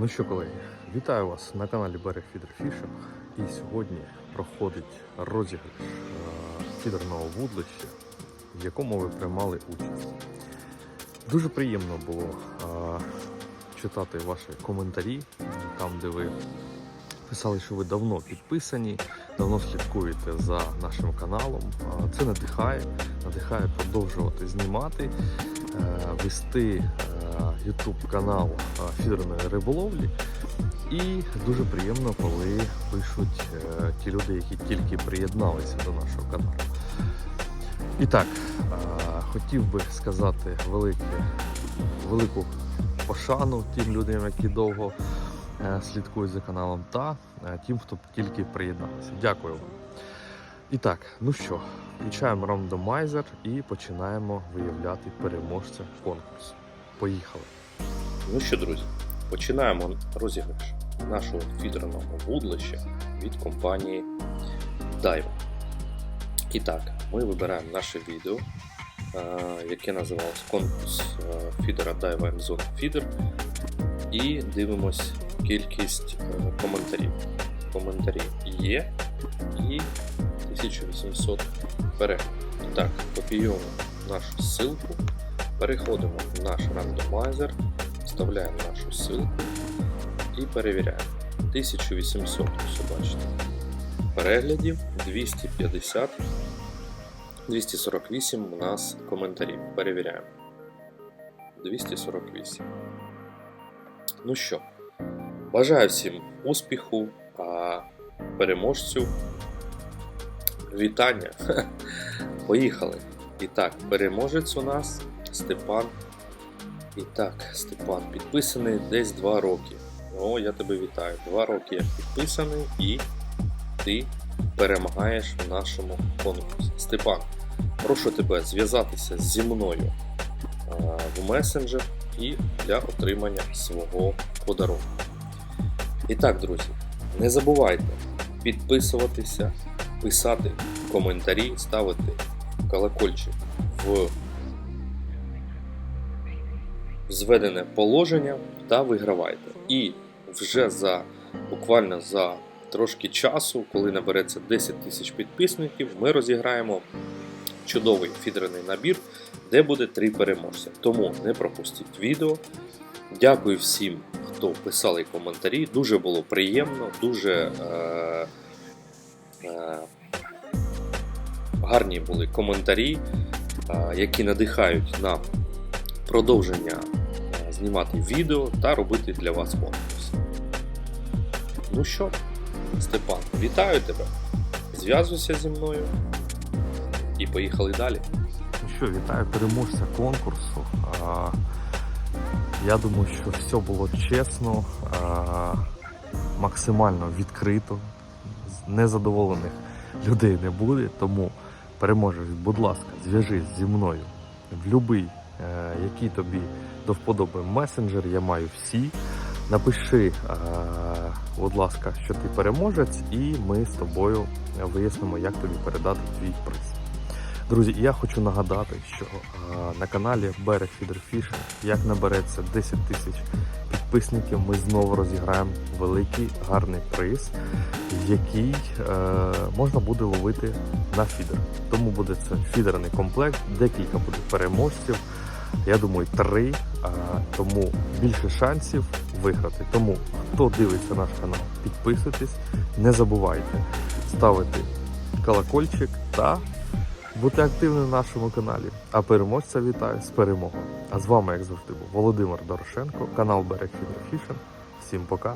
Ну що, колеги, вітаю вас на каналі Берег Фідер Фішинг. І сьогодні проходить розіграш е, фідерного вудлища, в якому ви приймали участь. Дуже приємно було е, читати ваші коментарі, там, де ви писали, що ви давно підписані, давно слідкуєте за нашим каналом. Е, Це надихає, надихає продовжувати знімати, вести е, YouTube канал е, фідерної риболовлі. І дуже приємно, коли пишуть е, ті люди, які тільки приєдналися до нашого каналу. І так, е, хотів би сказати велике, велику пошану тим людям, які довго е, слідкують за каналом, та е, тим, хто тільки приєдналися. Дякую вам. І так, ну що, включаємо рандомайзер і починаємо виявляти переможця конкурсу. Поїхали! Ну що, друзі, починаємо розіграш нашого фідерного вудлища від компанії Daiwa. І так, ми вибираємо наше відео, е, яке називалось конкурс е, фідера Daiwa M-Zone Feeder і дивимось кількість е, коментарів. Коментарі є і 1800 переглядів. Так, копіюємо нашу ссылку, переходимо в наш рандомайзер, вставляємо нашу ссылку і перевіряємо. 1800, все бачите. Переглядів 250, 248 у нас коментарів. Перевіряємо. 248. Ну що, бажаю всім успіху, а переможцю вітання. Поїхали. І так, переможець у нас Степан і так, Степан, підписаний десь 2 роки. О, я тебе вітаю. 2 роки як підписаний і ти перемагаєш в нашому конкурсі. Степан, прошу тебе зв'язатися зі мною в месенджер і для отримання свого подарунку. І так, друзі, не забувайте підписуватися, писати коментарі, ставити колокольчик в зведене положення та вигравайте. І вже за буквально за трошки часу, коли набереться 10 тисяч підписників, ми розіграємо чудовий фідерний набір, де буде три переможця. Тому не пропустіть відео. Дякую всім, хто писали коментарі. Дуже було приємно, дуже е, гарні були коментарі, е, які надихають на продовження е, знімати відео та робити для вас конкурс. Ну що, Степан, вітаю тебе! Зв'язуйся зі мною і поїхали далі. Ну що, вітаю переможця конкурсу. Я думаю, що все було чесно, максимально відкрито. Незадоволених людей не буде, тому переможець, будь ласка, зв'яжись зі мною в будь-який, е, який тобі до вподоби месенджер, я маю всі. Напиши, е, будь ласка, що ти переможець, і ми з тобою вияснимо, як тобі передати твій приз. Друзі, я хочу нагадати, що е, на каналі Берег Фідерфішинг, як набереться 10 тисяч підписників, ми знову розіграємо великий гарний приз, який е, можна буде ловити на фідер. Тому буде це фідерний комплект, декілька буде переможців. Я думаю, три. е, тому більше шансів виграти. Тому хто дивиться наш канал, підписуйтесь, не забувайте ставити колокольчик та бути активним в нашому каналі. А переможця вітаю з перемогою. А з вами, як завжди, був Володимир Дорошенко, канал Берег Фішен. Всім пока.